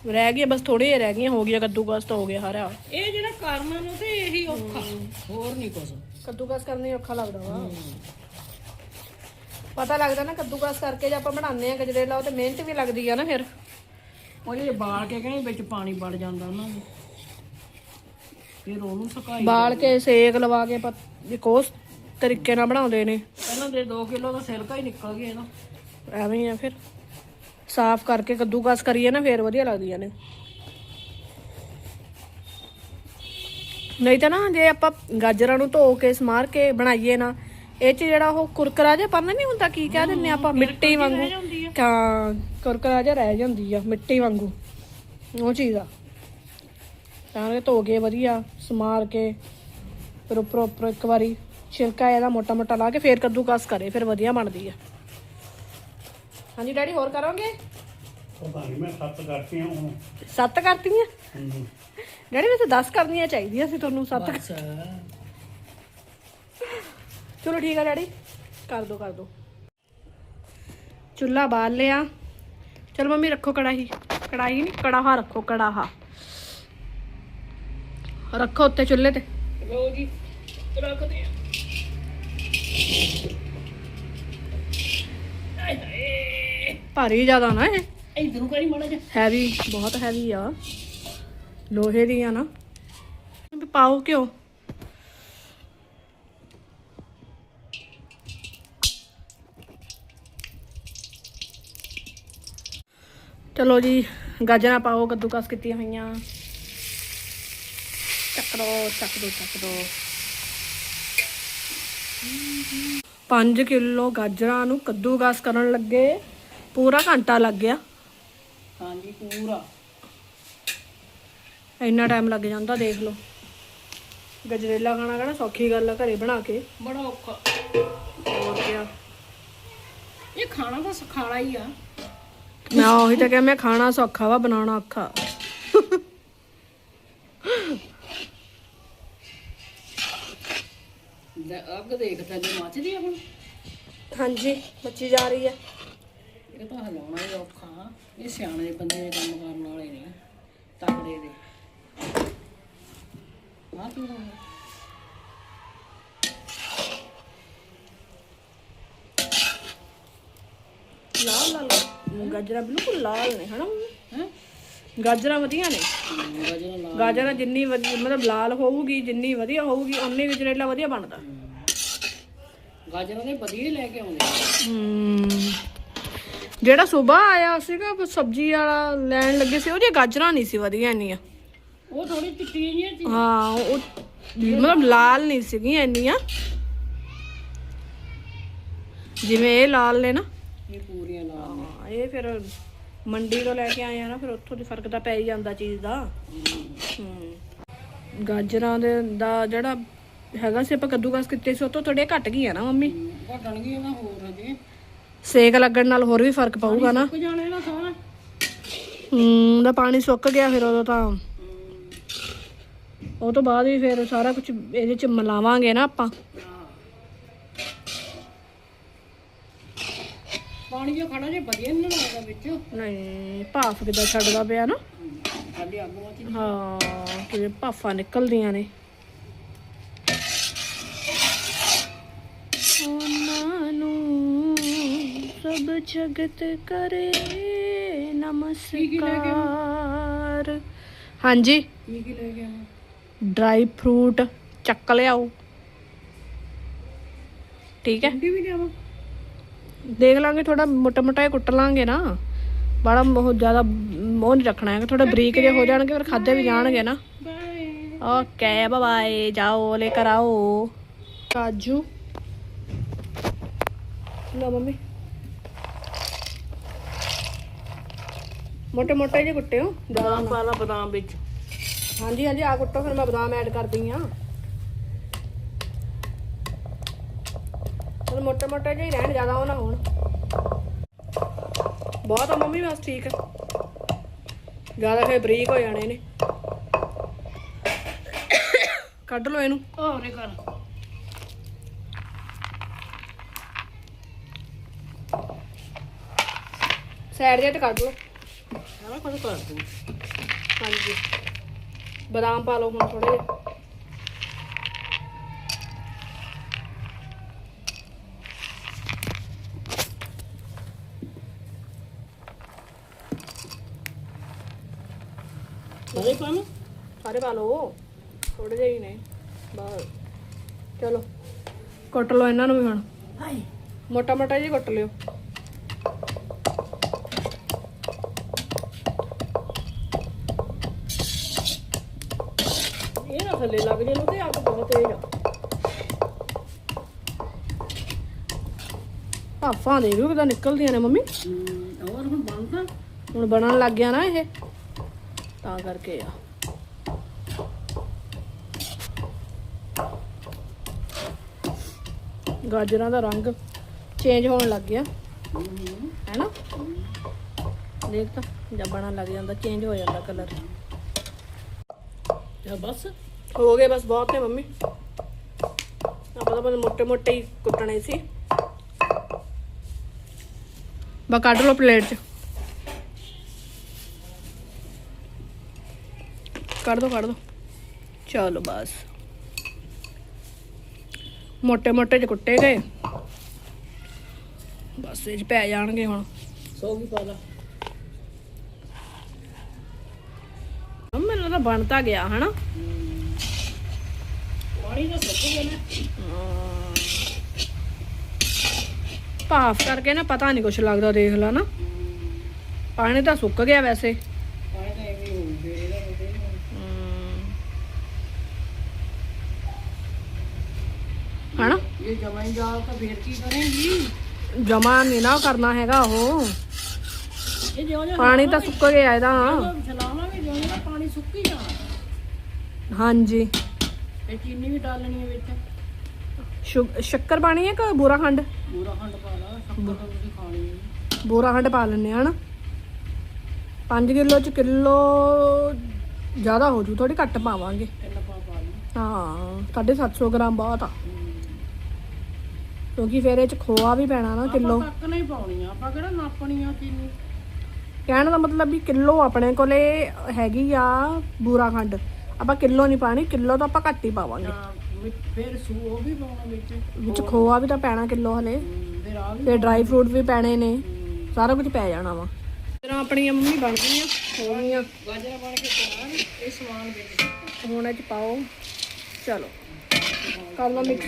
ਰਹਿ ਗਈਆਂ ਬਸ ਥੋੜੀਆਂ ਰਹਿ ਗਈਆਂ ਹੋ ਗਿਆ ਕੱਦੂਕਸ ਤਾਂ ਹੋ ਗਿਆ ਹਰਾ ਇਹ ਜਿਹੜਾ ਕਰਨਾ ਨੂੰ ਤੇ ਇਹੀ ਔਖਾ। ਹੋਰ ਨਹੀਂ ਕੁਛ। ਕੱਦੂਕਸ ਕਰਨਾ ਹੀ ਔਖਾ ਲੱਗਦਾ ਵਾ। ਪਤਾ ਲੱਗਦਾ ਨਾ ਕੱਦੂਕਸ ਕਰਕੇ ਜੇ ਆਪਾਂ ਬਣਾਉਂਦੇ ਆ ਗਜਰੇਲਾ ਉਹ ਤੇ ਮਿਹਨਤ ਵੀ ਲੱਗਦੀ ਆ ਨਾ ਫਿਰ। ਉਹ ਜਿਹੜੇ ਬਾਲ ਕੇ ਕਹਿੰਦੇ ਵਿੱਚ ਪਾਣੀ ਵੜ ਜਾਂਦਾ ਉਹਨਾਂ ਦੇ ਫਿਰ ਉਹਨੂੰ ਸੁਕਾਈ ਬਾਲ ਕੇ ਸੇਕ ਲਵਾ ਕੇ ਪਤ- ਇੱਕ ਉਸ ਤਰੀਕੇ ਨਾਲ ਬਣਾਉਂਦੇ ਨੇ। ਪਹਿਲਾਂ ਦੇ 2 ਕਿਲੋ ਦਾ ਸਿਲਕਾ ਹੀ ਨਿਕਲ ਗਿਆ ਇਹਦਾ। ਐਵੇਂ ਹੀ ਆ ਫਿਰ। ਸਾਫ਼ ਕਰਕੇ ਕੱਦੂਕਸ ਕਰੀਏ ਨਾ ਫਿਰ ਵਧੀਆ ਲੱਗਦੀਆਂ ਨੇ। ਨਹੀਂ ਤਾਂ ਨਾ ਜੇ ਆਪਾਂ ਗਾਜਰਾਂ ਨੂੰ ਧੋ ਕੇ ਸਮਾਰ ਕੇ ਬਣਾਈਏ ਨਾ ਇਹ ਚ ਜਿਹੜਾ ਉਹ ਕੁਰਕਰਾ ਜਿਹਾ ਪੰਨ ਨਹੀਂ ਹੁੰਦਾ ਕੀ ਕਹਿ ਦਿੰਨੇ ਆਪਾਂ ਮਿੱਟੀ ਵਾਂਗੂ। ਹਾਂ ਕੁਰਕਰਾ ਜਿਹਾ ਰਹਿ ਜਾਂਦੀ ਆ ਮਿੱਟੀ ਵਾਂਗੂ। ਉਹ ਚੀਜ਼ ਆ। ਤਾਂ ਕਰਕੇ ਧੋ ਕੇ ਵਧੀਆ ਸਮਾਰ ਕੇ ਫਿਰ ਉੱਪਰ ਉੱਪਰ ਇੱਕ ਵਾਰੀ ਛਿਲਕਾ ਇਹਦਾ ਮੋਟਾ ਮੋਟਾ ਲਾ ਕੇ ਫੇਰ ਕੱਦੂਕਸ ਕਰੇ ਫਿਰ ਵਧੀਆ ਬਣਦੀ ਆ। ਹਾਂਜੀ ਡੈਡੀ ਹੋਰ ਕਰੋਗੇ? ਪਤਾ ਨਹੀਂ ਮੈਂ ਸੱਤ ਕਰਤੀਆਂ ਹੁਣ। ਸੱਤ ਕਰਤੀਆਂ? ਹਮ। ਡੈਡੀ ਵੈਸੇ 10 ਕਰਨੀਆਂ ਚਾਹੀਦੀਆਂ ਸੀ ਤੁਹਾਨੂੰ ਸੱਤ ਠੀਕ ਆ ਡੈਡੀ ਕਰ ਦੋ ਕਰ ਦੋ ਚੁੱਲ੍ਹਾ ਬਾਲ ਲਿਆ ਚਲੋ ਮੰਮੀ ਰੱਖੋ ਕੜਾਹੀ ਕੜਾਹੀ ਨਹੀਂ ਕੜਾਹਾ ਰੱਖੋ ਕੜਾਹਾ ਰੱਖੋ ਉੱਤੇ ਚੁੱਲ੍ਹੇ ਤੇ ਲੋ ਜੀ ਰੱਖਦੇ ਆ ਭਾਰੀ ਜ਼ਿਆਦਾ ਨਾ ਇਹ ਇਧਰੋਂ ਕਰੀ ਮਾੜਾ ਜਿਹਾ ਹੈਵੀ ਬਹੁਤ ਹੈਵੀ ਆ ਲੋਹੇ ਦੀ ਆ ਨਾ ਵੀ ਪਾਓ ਕਿਉਂ ਚਲੋ ਜੀ ਗਾਜਰਾਂ ਪਾਓ ਕੱਦੂਕਸ ਕੀਤੀਆਂ ਹੋਈਆਂ। ਚੱਕ ਦੋ ਚੱਕ ਦੋ ਚੱਕ ਦੋ 5 ਕਿਲੋ ਗਾਜਰਾਂ ਨੂੰ ਕੱਦੂਕਸ ਕਰਨ ਲੱਗੇ। ਪੂਰਾ ਘੰਟਾ ਲੱਗ ਗਿਆ। ਹਾਂਜੀ ਪੂਰਾ। ਇੰਨਾ ਟਾਈਮ ਲੱਗ ਜਾਂਦਾ ਦੇਖ ਲਓ। ਗਜਰੇਲਾ ਖਾਣਾ ਕਿਹੜਾ ਸੌਖੀ ਗੱਲ ਆ ਘਰੇ ਬਣਾ ਕੇ। ਬੜਾ ਔਖਾ। ਹੋਰ ਕਿਆ। ਇਹ ਖਾਣਾ ਤਾਂ ਸਿਖਾਣਾ ਹੀ ਆ। ਮੈਂ ਉਹੀ ਤਾਂ ਕਿਹਾ ਮੈਂ ਖਾਣਾ ਸੌਖਾ ਵਾ ਬਣਾਉਣਾ ਔਖਾ। ਲੈ, ਅੱਗ ਦੇਖ ਤੈਨੂੰ ਮੱਚਦੀ ਆ ਹੁਣ। ਹਾਂਜੀ ਬੱਚੀ ਜਾ ਰਹੀ ਹੈ ਇਹ ਤਾਂ ਹਲਾਉਣਾ ਹੀ ਔਖਾ ਇਹ ਸਿਆਣੇ ਬੰਦੇ ਦੇ ਕੰਮ ਕਰਨ ਵਾਲੇ ਨੇ ਤਕੜੇ ਦੇ ਆ ਕੀ ਹੋ ਗਿਆ ਲਾਲ ਲਾਲ ਗਾਜਰਾਂ ਬਿਲਕੁਲ ਲਾਲ ਨੇ ਹਨਾ? ਹੈ ਗਾਜਰਾਂ ਵਧੀਆ ਨੇ? ਲਾ ਗਾਜਰਾਂ ਜਿੰਨੀ ਵਧੀ- ਮਤਲਬ ਲਾਲ ਹੋਊਗੀ ਜਿੰਨੀ ਵਧੀਆ ਹੋਊਗੀ ਉਨੀ ਗਜਰੇਲਾ ਵਧੀਆ ਬਣਦਾ। ਗਾਜਰਾਂ ਦੇ ਵਧੀਆ ਹੀ ਲੈ ਕੇ ਆਉਂਦੇ ਆ। ਹਮ, ਜਿਹੜਾ ਸਵੇਰ ਆਇਆ ਸੀਗਾ ਉਹ ਸਬਜ਼ੀ ਵਾਲਾ ਲੈਣ ਲੱਗੇ ਸੀ ਉਹਦੀਆਂ ਗਾਜਰਾਂ ਨਹੀਂ ਸੀ ਵਧੀਆ ਇੰਨੀਆਂ। ਉਹ ਥੋੜੀ ਚਿੱਟੀਆਂ ਜਿਹੀਆਂ ਸੀ। ਹਾਂ ਉਹ ਮਤਲਬ ਲਾਲ ਨਹੀਂ ਸੀਗੀਆਂ ਇੰਨੀਆਂ। ਜਿਵੇਂ ਇਹ ਲਾਲ ਨੇ ਨਾ। ਇਹ ਪੂਰੀਆਂ ਹਾਂ ਇਹ ਫਿਰ ਮੰਡੀ ਤੋਂ ਲੈ ਕੇ ਆਏ ਆ ਨਾ ਫਿਰ ਉੱਥੋਂ ਦੀ ਫ਼ਰਕ ਤਾਂ ਪੈ ਹੀ ਜਾਂਦਾ ਚੀਜ਼ ਦਾ। ਹਮ। ਗਾਜਰਾਂ ਦੇ ਦਾ ਜਿਹੜਾ ਹੈਗਾ ਸੀ ਆਪਾਂ ਕੱਦੂਕਸ ਕੀਤੇ ਸੀ ਉਹ ਤੋਂ ਥੋੜੀਆਂ ਘਟ ਗਈਆਂ ਨਾ ਮੰਮੀ। ਘਟਣਗੀਆਂ ਨਾ ਹੋਰ ਹਜੇ। ਸੇਕ ਲੱਗਣ ਨਾਲ ਹੋਰ ਵੀ ਫ਼ਰਕ ਪਊਗਾ ਨਾ। ਸੁੱਕ ਜਾਣੇ ਨਾ ਸਾਰਾ। ਹੂੰ ਦਾ ਪਾਣੀ ਸੁੱਕ ਗਿਆ ਫਿਰ ਉਦੋਂ ਤਾਂ। ਉਹ ਤੋਂ ਬਾਅਦ ਵੀ ਫਿਰ ਸਾਰਾ ਕੁਝ ਇਹਦੇ ਚ ਮਿਲਾਵਾਂਗੇ ਨਾ ਆਪਾਂ। ਪਾਣੀ ਜੋ ਖੜਾ ਜੇ ਵਧੀਆ ਨਹੀਂ ਲੱਗਦਾ ਵਿੱਚ। ਨਹੀਂ ਭਾਫ ਕਿਦਾਂ ਛੱਡਦਾ ਪਿਆ ਨਾ। ਸਾਡੇ ਹਾਂ ਕਿਵੇਂ ਭਾਫਾਂ ਨਿਕਲਦੀਆਂ ਨੇ। ਉਹਨਾਂ ਨੂੰ ਸਭ ਜਗਤ ਕਰੇ ਨਮਸਕਾਰ। ਹਾਂਜੀ। ਕੀ ਕੀ ਲੈ ਕੇ ਆਵਾਂ ਡਰਾਈ ਫਰੂਟ ਚੱਕ ਲਿਆਓ। ਠੀਕ ਹੈ। ਵੀ ਲਿਆਵਾਂ? ਦੇਖ ਲਾਂਗੇ ਥੋੜਾ ਮੋਟਾ ਮੋਟਾ ਜਿਹਾ ਕੁੱਟ ਲਾਂਗੇ ਨਾ। ਬੜਾ ਬਹੁਤ ਜ਼ਿਆਦਾ ਉਹ ਨਹੀਂ ਰੱਖਣਾ ਹੈਗਾ ਥੋੜਾ ਬਰੀਕ ਜੇ ਹੋ ਜਾਣਗੇ ਫਿਰ ਖਾਦੇ ਵੀ ਜਾਣਗੇ ਨਾ। ਬਾਏ ਓਕੇ ਬਾਏ ਜਾਓ ਲੈ ਕਰ ਆਓ। ਕਾਜੂ। ਲਓ ਮੰਮੀ। ਮੋਟੇ ਮੋਟੇ ਜਿਹੇ ਕੁੱਟੇ ਹੋ ਬਦਾਮ ਪਾ ਲਾ ਬਦਾਮ ਵਿੱਚ। ਹਾਂਜੀ ਹਾਂਜੀ ਆ ਕੁੱਟੋ ਫਿਰ ਮੈਂ ਬਦਾਮ ਐਡ ਕਰਦੀ ਆ ਚਲ ਮੋਟੇ ਮੋਟੇ ਜਿਹੇ ਹੀ ਰਹਿਣ ਜ਼ਿਆਦਾ ਉਹ ਨਾ ਹੋਣ। ਬਹੁਤ ਆ ਮੰਮੀ ਬਸ ਠੀਕ ਆ। ਜ਼ਿਆਦਾ ਫਿਰ ਬਰੀਕ ਹੋ ਜਾਣੇ ਨੇ। ਕੱਢ ਲਓ ਇਹਨੂੰ। ਹੋਰੇ ਕਰ। ਸਾਈਡ ਜੇ ਤੇ ਕੱਢ ਲਓ। ਸਾਰਾ ਕੁਝ ਕਰ ਦੂੰ। ਹਾਂਜੀ। ਬਦਾਮ ਪਾ ਲਓ ਹੁਣ ਥੋੜੇ ਜਿਹੇ ਸਾਰੇ ਪਾ ਲਓ ਸਾਰੇ ਪਾ ਲਓ। ਥੋੜੇ ਜਿਹੇ ਹੀ ਨੇ। ਬਸ। ਚਲੋ। ਕੁੱਟ ਲਓ ਇਹਨਾਂ ਨੂੰ ਵੀ ਹੁਣ। ਹਾਏ। ਮੋਟਾ ਮੋਟਾ ਜਿਹਾ ਕੁੱਟ ਲਿਓ। ਇਹ ਨਾ ਥੱਲੇ ਲੱਗ ਜੇ ਨੂੰ ਤੇ ਅੱਗ ਬਹੁਤ ਤੇਜ਼ ਆ। ਭਾਫਾਂ ਦੇ ਵੀ ਕਿਦਾਂ ਨਿਕਲਦੀਆਂ ਨੇ ਮੰਮੀ। ਹੋਰ ਹੁਣ ਬਣਦਾ ਹੁਣ ਬਣਨ ਲੱਗ ਗਿਆ ਨਾ ਇਹ। ਤਾਂ ਕਰਕੇ ਆ। ਗਾਜਰਾਂ ਦਾ ਰੰਗ ਚੇਂਜ ਹੋਣ ਲੱਗ ਗਿਆ। ਹੈ ਨਾ ਦੇਖ ਤਾਂ ਜਦ ਬਣਨ ਲੱਗ ਜਾਂਦਾ ਚੇਂਜ ਹੋ ਜਾਂਦਾ ਕਲਰ ਤੇ ਬਸ, ਹੋ ਗਏ ਬਸ ਬਹੁਤ ਨੇ ਮੰਮੀ। ਆਪਾਂ ਤਾਂ ਬਸ ਮੋਟੇ ਮੋਟੇ ਹੀ ਕੁੱਟਣੇ ਸੀ। ਬਾ ਕੱਢ ਲਓ ਪਲੇਟ 'ਚ। ਕੱਢ ਦੋ ਕੱਢ ਦੋ। ਚਲੋ ਬਸ। ਮੋਟੇ ਮੋਟੇ ਜਿਹੇ ਕੁੱਟੇ ਗਏ। ਬਸ ਇਹ 'ਚ ਪੈ ਜਾਣਗੇ ਹੁਣ। ਸੌ ਵੀ ਪਾ ਲਾ। ਮੈਨੂੰ ਤਾਂ ਬਣ ਤਾਂ ਗਿਆ ਹਨਾ? ਪਾਣੀ ਤਾਂ ਸੁੱਕ ਗਿਆ ਨਾ। ਭਾਫ ਕਰਕੇ ਨਾ ਪਤਾ ਨਹੀਂ ਕੁਛ ਲੱਗਦਾ ਦੇਖ ਲਾ ਨਾ। ਪਾਣੀ ਤਾਂ ਸੁੱਕ ਗਿਆ ਵੈਸੇ ਪਾਣੀ ਤਾਂ ਐਵੇਂ ਹੀ ਹੋ ਗਿਆ ਇਹਦਾ ਕੋਈ ਤਾਂ ਫੇਰ ਕੀ ਕਰੇਂਗੀ ਜਮਾ ਨਹੀਂ ਨਾ ਕਰਨਾ ਹੈਗਾ ਉਹ। ਇਹ ਜਿਉਂ ਜਿਉਂ ਪਾਣੀ ਤਾਂ ਸੁੱਕ ਗਿਆ ਇਹਦਾ। ਚਲਾਵਾਂਗੇ ਜਿਉਂ ਜਿਉਂ ਪਾਣੀ ਸੁੱਕੀ ਜਾਣਾ। ਹਾਂਜੀ। ਤੇ ਚੀਨੀ ਵੀ ਡਾਲਣੀ ਹੈ ਵਿੱਚ। ਸ਼ੱਕਰ ਪਾਣੀ ਹੈ ਕਿ ਬੂਰਾ ਖੰਡ? ਪੂਰਾ ਖੰਡ ਪਾ ਲਾ ਸ਼ੱਕਰ ਤਾਂ ਤੁਸੀਂ ਖਾਣੀ ਹੈ ਬੂਰਾ ਖੰਡ ਪਾ ਲੈਣੇ ਹਨਾ? 5 ਕਿਲੋ ਚ ਕਿਲੋ ਜ਼ਿਆਦਾ ਹੋ ਜੂ ਥੋੜੀ ਘੱਟ ਪਾਵਾਂਗੇ। ਇੰਨਾ ਪਾ ਪਾ ਲਈ। ਹਾਂ 750 ਗ੍ਰਾਮ ਬਹੁਤ ਆ। ਕਿਉਂਕਿ ਫਿਰ ਇਹ ਚ ਖੋਆ ਵੀ ਪੈਣਾ ਨਾ ਕਿਲੋ। ਆਪਾਂ ਤੱਕ ਨਹੀਂ ਪਾਉਣੀ ਆ ਆਪਾਂ ਕਿਹੜਾ ਨਾਪਣੀ ਆ ਚੀਨੀ ਕਹਿਣ ਦਾ ਮਤਲਬ ਵੀ ਕਿਲੋ ਆਪਣੇ ਕੋਲੇ ਹੈਗੀ ਆ ਬੂਰਾ ਖੰਡ। ਆਪਾਂ ਕਿਲੋ ਨਹੀਂ ਪਾਣੀ ਕਿਲੋ ਤਾਂ ਆਪਾਂ ਘੱਟ ਹੀ ਪਾਵਾਂਗੇ। ਤਾਂ ਮਿ- ਫਿਰ ਸੂ ਉਹ ਵੀ ਪਾਉਣਾ ਵਿੱਚ। ਵਿੱਚ ਖੋਆ ਵੀ ਤਾਂ ਪੈਣਾ ਕਿਲੋ ਹਲੇ। ਹਮ, ਫਿਰ ਆ ਵੀ ਤੇ ਡਰਾਈ ਫਰੂਟ ਵੀ ਪੈਣੇ ਨੇ। ਸਾਰਾ ਕੁਝ ਪੈ ਜਾਣਾ ਵਾ। ਤੇਰਾ ਆਪਣੀਆਂ ਮੰਮੀ ਬਣ ਗਈਆਂ ਹੋ ਗਈਆਂ ਗਾਜਰਾਂ ਬਣ ਕੇ ਤਿਆਰ ਇਹ ਸਮਾਨ ਵਿੱਚ ਹੁਣ ਇਹ ਚ ਪਾਓ। ਚਲੋ। ਕਰ ਲਓ ਮਿਕਸ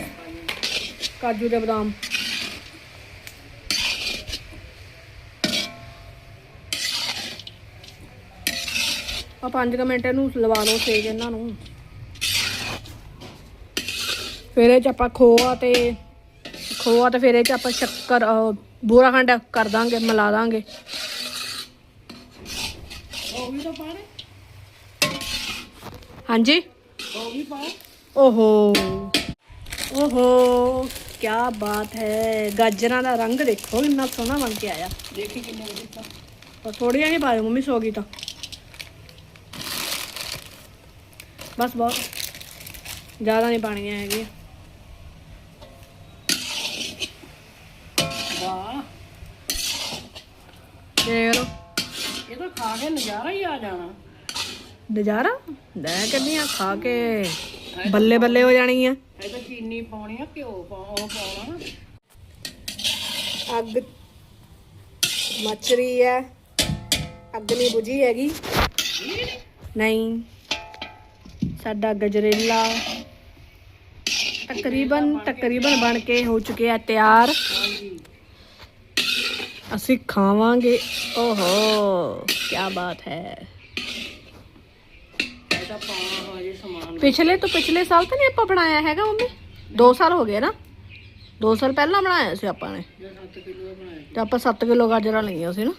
ਕਾਜੂ ਤੇ ਬਦਾਮ। ਆ 5 ਮਿੰਟ ਇਹਨੂੰ ਲਵਾ ਲਓ ਸੇਕ ਇਹਨਾਂ ਨੂੰ। ਫਿਰ ਇਹ ਚ ਆਪਾਂ ਖੋਆ ਤੇ ਖੋਆ ਤੇ ਫਿਰ ਇਹ ਚ ਆਪਾਂ ਸ਼ੱਕਰ ਬੂਰਾ ਖੰਡ ਕਰ ਦਾਂਗੇ ਮਿਲਾ ਦਾਂਗੇ। ਉਹ ਵੀ ਤਾਂ ਪਾਣੇ ਹਾਂਜੀ? ਉਹ ਵੀ ਪਾ। ਓਹੋ। ਓਹੋ। ਕੀ ਬਾਤ ਹੈ। ਗਾਜਰਾਂ ਦਾ ਰੰਗ ਦੇਖੋ ਕਿੰਨਾ ਸੋਹਣਾ ਬਣ ਕੇ ਆਇਆ। ਦੇਖੀ ਕਿੰਨੇ ਵਜੇ ਪਰ ਥੋੜੀਆਂ ਹੀ ਪਾਇਓ ਮੰਮੀ ਸੋ ਗਈ ਤਾਂ। ਬਸ ਬਹੁਤ ਜ਼ਿਆਦਾ ਨਹੀਂ ਪਾਣੀਆਂ ਹੈਗੀਆਂ। ਵਾਹ। ਦੇਖ ਲਓ। ਇਹ ਤਾਂ ਖਾ ਕੇ ਨਜ਼ਾਰਾ ਹੀ ਆ ਜਾਣਾ। ਨਜ਼ਾਰਾ? ਲੈ ਕੰਨੀਆਂ ਖਾ ਕੇ। ਬੱਲੇ ਬੱਲੇ ਹੋ ਜਾਣੀ ਆ। ਇਹ ਤਾਂ ਚੀਨੀ ਪਾਉਣੀ ਆ ਘਿਓ ਪਾ ਉਹ ਪਾਉਣਾ ਅੱਗ ਮੱਛਰੀ ਹੈ ਅੱਗ ਨਹੀਂ ਬੁਝੀ ਹੈਗੀ। ਨਹੀਂ ਸਾਡਾ ਗਜਰੇਲਾ ਤਕਰੀਬਨ ਤਕਰੀਬਨ ਬਣ ਕੇ ਹੋ ਚੁੱਕਿਆ ਤਿਆਰ। ਹਾਂਜੀ। ਅਸੀਂ ਖਾਵਾਂਗੇ। ਓਹੋ ਕੀ ਬਾਤ ਹੈ। ਪਿਛਲੇ ਤੋਂ ਪਿਛਲੇ ਸਾਲ ਤਾਂ ਨਹੀਂ ਆਪਾਂ ਬਣਾਇਆ ਹੈਗਾ ਮੰਮੀ? 2 ਸਾਲ ਹੋ ਗਏ ਨਾ। 2 ਸਾਲ ਪਹਿਲਾਂ ਬਣਾਇਆ ਸੀ ਆਪਾਂ ਨੇ। ਜੇ 7 ਕਿਲੋ ਬਣਾਇਆ ਤੇ ਆਪਾਂ 7 ਕਿਲੋ ਗਾਜਰਾਂ ਲਈਆਂ ਸੀ ਨਾ।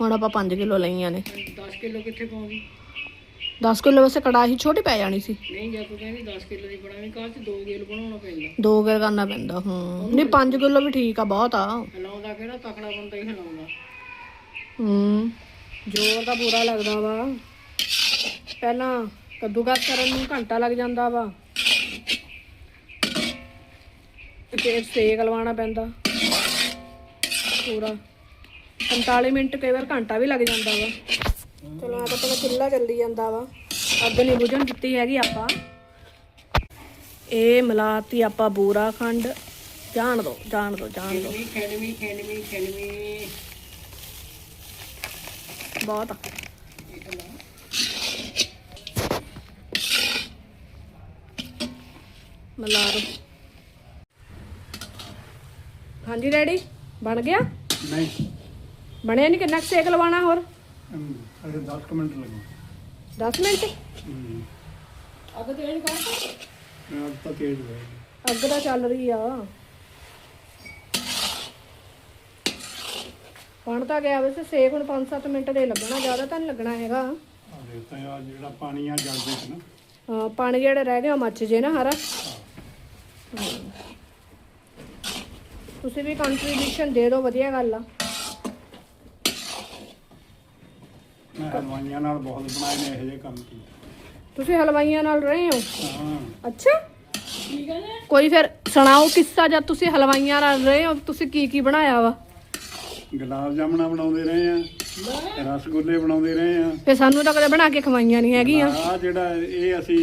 ਹੁਣ ਆਪਾਂ 5 ਕਿਲੋ ਲਈਆਂ ਨੇ। 10 ਕਿਲੋ ਕਿੱਥੇ ਪਾਉਂਗੀ? 10 ਕਿਲੋ ਵਸੇ ਕੜਾਹੀ ਛੋਟੀ ਪੈ ਜਾਣੀ ਸੀ। ਨਹੀਂ ਜੇ ਤੂੰ ਕਹਿੰਦੀ 10 ਕਿਲੋ ਦੀ ਬਣਾਉਣੀ ਕਾਹ ਚ 2 ਕਿਲੋ ਬਣਾਉਣਾ ਪੈਂਦਾ? ਦੋ ਗੇਰ ਕਰਨਾ ਪੈਂਦਾ ਹੂੰ। ਨਹੀਂ 5 ਕਿਲੋ ਵੀ ਠੀਕ ਆ ਬਹੁਤ ਆ। ਹਿਲਾਉਂਦਾ ਕਿਹੜਾ ਤਕੜਾ ਬੰਦਾ ਹੀ ਹਿਲਾਉਂਦਾ। ਹੂੰ। ਜ਼ੋਰ ਦਾ ਪੂਰਾ ਲੱਗਦਾ ਵਾ। ਪਹਿਲਾਂ ਕੱਦੂਕਸ ਕਰਨ ਨੂੰ ਘੰਟਾ ਲੱਗ ਜਾਂਦਾ ਵਾ। ਤੇ ਸੇਕ ਲਵਾਉਣਾ ਪੈਂਦਾ। ਪੂਰਾ। 45 ਮਿੰਟ ਕਈ ਵਾਰ ਘੰਟਾ ਵੀ ਲੱਗ ਜਾਂਦਾ ਵਾ। ਚਲੋ ਆ ਤਾਂ ਪਹਿਲਾਂ ਚੁੱਲ੍ਹਾ ਚੱਲੀ ਜਾਂਦਾ ਵਾ। ਅੱਗ ਨਹੀਂ ਬੁਝਣ ਦਿੱਤੀ ਹੈਗੀ ਆਪਾਂ। ਇਹ ਮਿਲਾਤੀ ਆਪਾਂ ਬੂਰਾ ਖੰਡ। ਜਾਣ ਦੋ ਜਾਣ ਦੋ ਜਾਣ ਦੋ। ਬਹੁਤ ਮਿਲਾ ਦੋ ਹਾਂਜੀ ਡੈਡੀ ਬਣ ਗਿਆ? ਨਹੀਂ। ਬਣਿਆ ਨਹੀਂ ਕਿੰਨਾ ਕੁ ਸੇਕ ਲਵਾਉਣਾ ਹੋਰ? ਅਮ, ਅਜੇ 10 ਕੁ ਮਿੰਟ ਲੱਗੂ 10 ਮਿੰਟ? ਹਮ, ਅੱਗ ਤੇਜ਼ ਕਰ ਮੈਂ ਅੱਜ ਤਾਂ ਤੇਜ਼ ਹੋਇਆ ਅੱਗ ਤਾਂ ਚੱਲ ਰਹੀ ਆ। ਬਣ ਤਾਂ ਗਿਆ ਵੈਸੇ ਸੇਕ ਹੁਣ 5-7 ਮਿੰਟ ਦੇ ਲੱਗਣਾ ਜ਼ਿਆਦਾ ਤਾਂ ਨਹੀਂ ਲੱਗਣਾ ਹੈਗਾ। ਆ ਦੇ ਤਾਂ ਆ ਜਿਹੜਾ ਪਾਣੀ ਆ ਜਲ ਦੇ ਨਾ। ਹਾਂ, ਪਾਣੀ ਜਿਹੜੇ ਰਹਿ ਗਿਆ ਮੱਚ ਜੇ ਨਾ ਹਰਾ। ਤੁਸੀਂ ਵੀ ਕੰਟਰੀਬਿਊਸ਼ਨ ਦੇ ਦਿਓ ਵਧੀਆ ਗੱਲ ਆ। ਮੈਂ ਹਲਵਾਈਆਂ ਨਾਲ ਬਹੁਤ ਬਣਾਏ ਨੇ ਇਹੋ ਜਿਹੇ ਕੰਮ ਕੀਤੇ। ਤੁਸੀਂ ਹਲਵਾਈਆਂ ਨਾਲ ਰਹੇ ਹੋ? ਹਾਂ। ਅੱਛਾ। ਠੀਕ ਹੈ ਨੇ ਕੋਈ ਫਿਰ ਸੁਣਾਓ ਕਿੱਸਾ ਜਦ ਤੁਸੀਂ ਹਲਵਾਈਆਂ ਨਾਲ ਰਹੇ ਹੋ ਤੁਸੀਂ ਕੀ ਕੀ ਬਣਾਇਆ ਵਾ? ਗੁਲਾਬ ਜਾਮਣਾ ਬਣਾਉਂਦੇ ਰਹੇ ਆ ਰਸਗੁੱਲੇ ਬਣਾਉਂਦੇ ਰਹੇ ਆ। ਫਿਰ ਸਾਨੂੰ ਤਾਂ ਕਦੇ ਬਣਾ ਕੇ ਖਵਾਈਆਂ ਨਹੀਂ ਹੈਗੀਆਂ। ਆ ਜਿਹੜਾ ਇਹ ਅਸੀਂ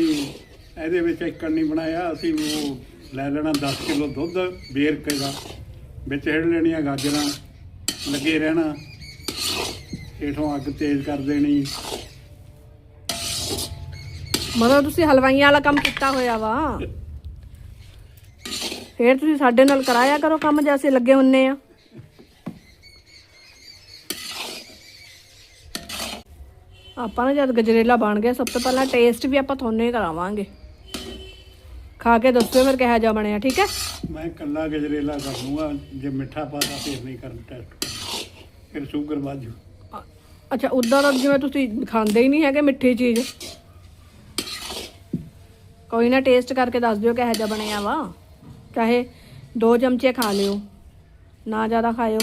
ਇਹਦੇ ਵਿੱਚ ਇੱਕਣ ਨਹੀਂ ਬਣਾਇਆ ਅਸੀਂ ਉਹ ਲੈ ਲੈਣਾ 10 ਕਿਲੋ ਦੁੱਧ ਬੇਰਕੇ ਦਾ। ਵਿੱਚ ਹਿੜ ਲੈਣੀਆਂ ਗਾਜਰਾਂ, ਲੱਗੇ ਰਹਿਣਾ। ਹੇਠੋਂ ਅੱਗ ਤੇਜ਼ ਕਰ ਦੇਣੀ। ਮਤਲਬ ਤੁਸੀਂ ਹਲਵਾਈਆਂ ਵਾਲਾ ਕੰਮ ਕੀਤਾ ਹੋਇਆ ਵਾ। ਫਿਰ ਤੁਸੀਂ ਸਾਡੇ ਨਾਲ ਕਰਾਇਆ ਕਰੋ ਕੰਮ ਜੇ ਅਸੀਂ ਲੱਗੇ ਹੁੰਨੇ ਆ। ਆਪਾਂ ਨਾ ਜਦ ਗਜਰੇਲਾ ਬਣ ਗਿਆ, ਸਭ ਤੋਂ ਪਹਿਲਾਂ ਟੇਸਟ ਵੀ ਆਪਾਂ ਤੁਹਾਨੂੰ ਹੀ ਕਰਾਵਾਂਗੇ। ਖਾ ਕੇ ਦੱਸਿਓ ਫਿਰ ਕਿਹੋ ਜਿਹਾ ਬਣਿਆ ਠੀਕ ਹੈ? ਮੈਂ ਕੱਲਾ ਗਜਰੇਲਾ ਕਰ ਲੂੰਗਾ ਜੇ ਮਿੱਠਾ ਪਾਤਾ ਫਿਰ ਨਹੀਂ ਕਰਨ ਟੈਸਟ ਫਿਰ ਸ਼ੂਗਰ ਵਾਜੂ ਅੱਛਾ ਉਦਾਂ ਤਾਂ ਜਿਵੇਂ ਤੁਸੀਂ ਖਾਂਦੇ ਹੀ ਨਹੀਂ ਹੈਗੇ ਮਿੱਠੀ ਚੀਜ਼। ਕੋਈ ਨਾ ਟੇਸਟ ਕਰਕੇ ਦੱਸ ਦਿਓ ਕਿਹੋ ਜਿਹਾ ਬਣਿਆ ਵਾ। ਚਾਹੇ ਦੋ ਚਮਚੇ ਖਾ ਲਿਓ ਨਾ ਜ਼ਿਆਦਾ ਖਾਇਓ।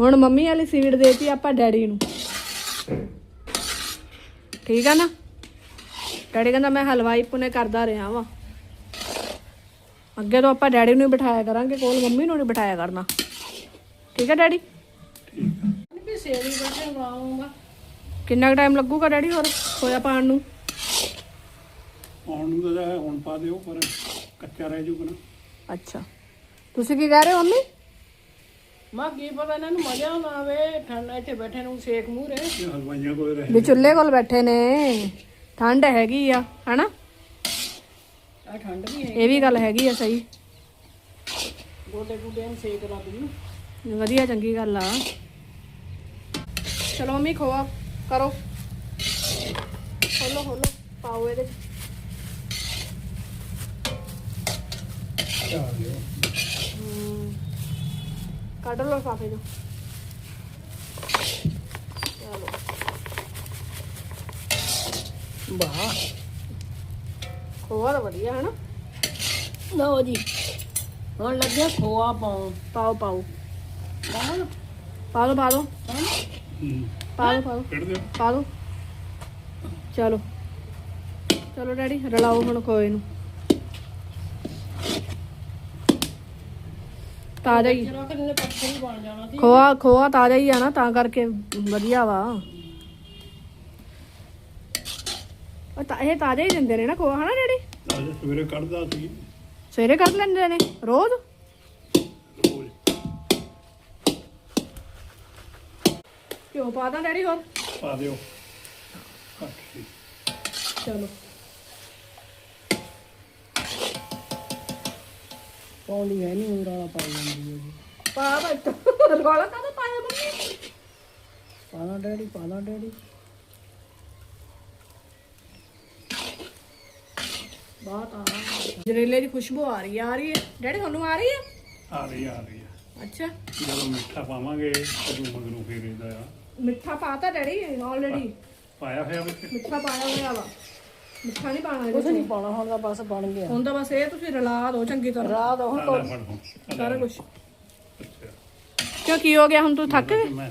ਹੁਣ ਮੰਮੀ ਵਾਲੀ ਸੀਡ ਦੇਤੀ ਆਪਾਂ ਡੈਡੀ ਨੂੰ। ਠੀਕ ਆ ਨਾ? ਡੈਡੀ ਕਹਿੰਦਾ ਮੈਂ ਹਲਵਾਈ ਪੁਨੇ ਕਰਦਾ ਰਿਹਾ ਵਾਂ। ਅੱਗੇ ਤੋਂ ਆਪਾਂ ਡੈਡੀ ਨੂੰ ਹੀ ਬਿਠਾਇਆ ਕਰਾਂਗੇ ਕੋਲ ਮੰਮੀ ਨੂੰ ਨਹੀਂ ਬਿਠਾਇਆ ਕਰਨਾ। ਠੀਕ ਹੈ ਡੈਡੀ? ਵੀ ਸੇਰੀ ਬੈਠੇ ਬਣਾਉਂਗਾ ਕਿੰਨਾ ਟਾਈਮ ਲੱਗੂਗਾ ਡੈਡੀ ਹੋਰ ਖੋਇਆ ਪਾਣ ਨੂੰ? ਆਉਣ ਨੂੰ ਤਾਂ ਹੁਣ ਪਾ ਦਿਓ ਪਰ ਕੱਚਾ ਰਹਿ ਜੂਗਾ ਨਾ। ਅੱਛਾ। ਤੁਸੀਂ ਕੀ ਕਹਿ ਰਹੇ ਹੋ ਮੰਮੀ? ਮਾ ਕੀ ਪਤਾ ਇਹਨਾਂ ਨੂੰ ਮਜ਼ਾ ਨਾ ਆਵੇ ਠੰਡਾ ਇੱਥੇ ਬੈਠੇ ਨੂੰ ਸੇਕ ਮੂਹਰੇ ਇਹ ਹਲਵਾਈਆਂ ਕੋਲ ਰਹਿ। ਵੀ ਚੁੱਲ੍ਹੇ ਕੋਲ ਬੈਠੇ ਨੇ। ਠੰਡ ਹੈਗੀ ਆ ਹਨਾ? ਆ ਠੰਡ ਵੀ ਹੈ ਇਹ ਵੀ ਗੱਲ ਹੈਗੀ ਆ ਸਹੀ। ਗੋਡੇ ਗੁੱਡੇ ਨੂੰ ਸੇਕ ਲੱਗ ਜੂ ਵਧੀਆ ਚੰਗੀ ਗੱਲ ਆ। ਚਲੋ ਮੰਮੀ ਖੋਆ ਕਰੋ। ਖੋਲੋ ਖੋਲੋ ਪਾਓ ਇਹਦੇ ਚ। ਹਮ, ਕੱਢ ਲਓ ਸਾਫੇ ਜੋ ਚਲੋ। ਵਾਹ। ਖੋਆ ਤਾਂ ਵਧੀਆ ਹਨਾ ਲਓ ਜੀ। ਹੁਣ ਲੱਗਿਆ ਖੋਆ ਪਾਉਣ। ਪਾਓ ਪਾਓ। ਪਾ ਦੋ ਪਾ ਹੂੰ ਪਾ ਦੋ ਪਾ ਦੋ ਚਲੋ। ਚਲੋ ਡੈਡੀ ਰਲਾਓ ਹੁਣ ਖੋਏ ਨੂੰ। ਤਾਜ਼ਾ ਹੀ। ਜਰਾ ਕਿ ਇਹਨੇ ਪੱਥਰ ਹੀ ਬਣ ਜਾਣਾ ਸੀ। ਖੋਆ ਖੋਆ ਤਾਜ਼ਾ ਹੀ ਆ ਨਾ ਤਾਂ ਕਰਕੇ ਵਧੀਆ ਵਾ। ਉਹ ਤਾਂ ਇਹ ਤਾਜ਼ਾ ਹੀ ਦਿੰਦੇ ਨੇ ਨਾ ਖੋਆ ਹਨਾ ਡੈਡੀ? ਅੱਜ ਸਵੇਰੇ ਕੱਢਦਾ ਸੀ। ਸਵੇਰੇ ਕੱਢ ਲੈਂਦੇ ਨੇ ਰੋਜ਼? ਰੋਜ਼ ਕਿਉਂ ਪਾ ਦਾਂ ਡੈਡੀ ਹੋਰ? ਪਾ ਦਿਓ। ਚਲੋ। ਪਾਉਂਦੀ ਹੈ ਨਹੀਂ ਵਾਲਾ ਪਾ ਜਾਂਦੀ ਹੈ ਜੀ। ਪਾ ਬੱਤ ਰੋਲਾ ਕਾਹਦਾ ਪਾਇਆ ਮੰਮੀ ਪਾਣਾ ਡੈਡੀ ਪਾਣਾ ਡੈਡੀ। ਬਹੁਤ ਆ। ਜਰੇਲੇ ਦੀ ਖੁਸ਼ਬੂ ਆ ਰਹੀ ਆ ਆ ਰਹੀ ਹੈ। ਡੈਡੀ ਤੁਹਾਨੂੰ ਆ ਰਹੀ ਹੈ? ਆ ਰਹੀ ਆ ਰਹੀ ਆ ਅੱਛਾ। ਜਦੋਂ ਮਿੱਠਾ ਪਾਵਾਂਗੇ ਉਦੋਂ ਮਗਰੋਂ ਫੇਰ ਇਹਦਾ ਆ। ਮਿੱਠਾ ਪਾਤਾ ਡੈਡੀ ਆਲਰੇਡੀ ਪਾਇਆ ਹੋਇਆ ਵਿੱਚ? ਮਿੱਠਾ ਪਾਇਆ ਹੋਇਆ ਵਾ। ਮਿੱਠਾ ਨਹੀਂ ਪਾਣਾ ਕੁਛ ਇਹਦੇ ਨਹੀਂ ਪਾਣਾ ਹੁਣ ਤਾਂ ਬਸ ਬਣ ਗਿਆ। ਚ ਹੁਣ ਤਾਂ ਬਸ ਇਹ ਤੁਸੀਂ ਰਲਾ ਦਿਓ ਚੰਗੀ ਤਰ੍ਹਾਂ। ਰਾਤ ਹੁਣ ਆਲਾ ਫੜ ਹੁਣ ਸਾਰਾ ਕੁਝ ਅੱਛਾ। ਕਿਉਂ ਕੀ ਹੋ ਗਿਆ? ਹੁਣ ਤੂੰ ਥੱਕ ਗਏ ਮੈਂ